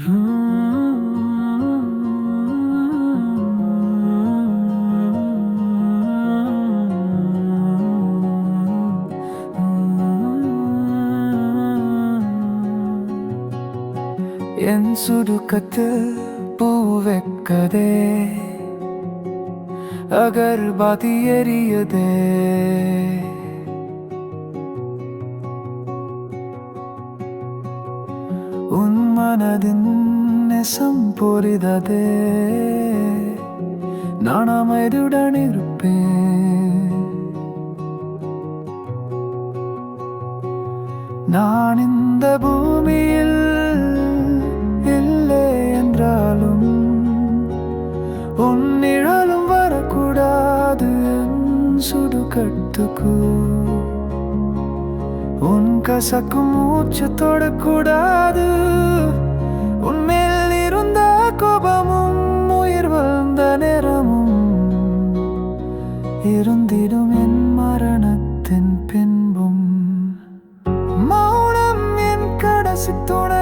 என் சுடுக்கத்து பூ வெக்கதே அகர்பாதி எரியதே உன் மனதின் நெசம் நான் அமைதியுடன் இருப்பேன். நான் இந்த பூமியில் இல்லை என்றாலும் உன் நிழலும் வரக்கூடாது சுடுகட்டுக்கு. உன் கசக்கும் மூச்சு தொடக்கூடாது. உன்மேல் இருந்த கோபமும் உயிர் வந்த நேரமும் இருந்திடும் என் மரணத்தின் பின்பும். மௌனம் என் கடைசி துணை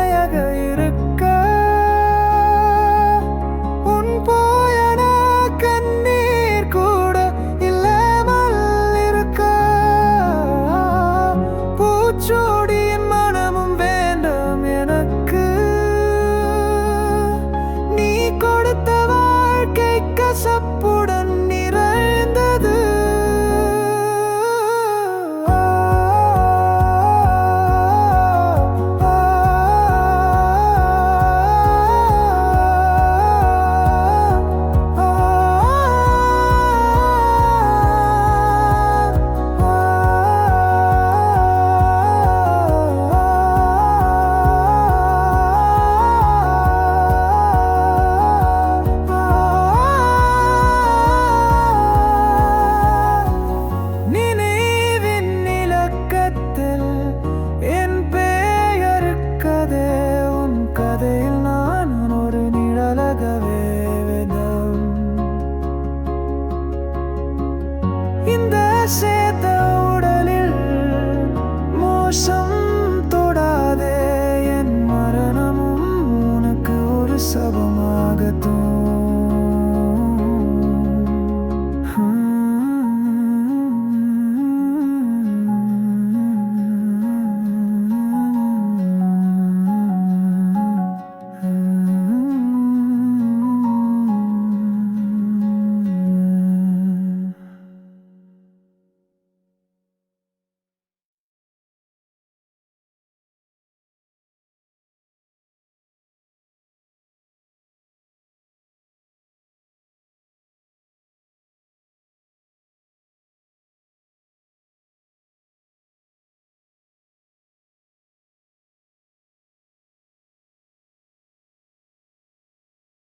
in the sand.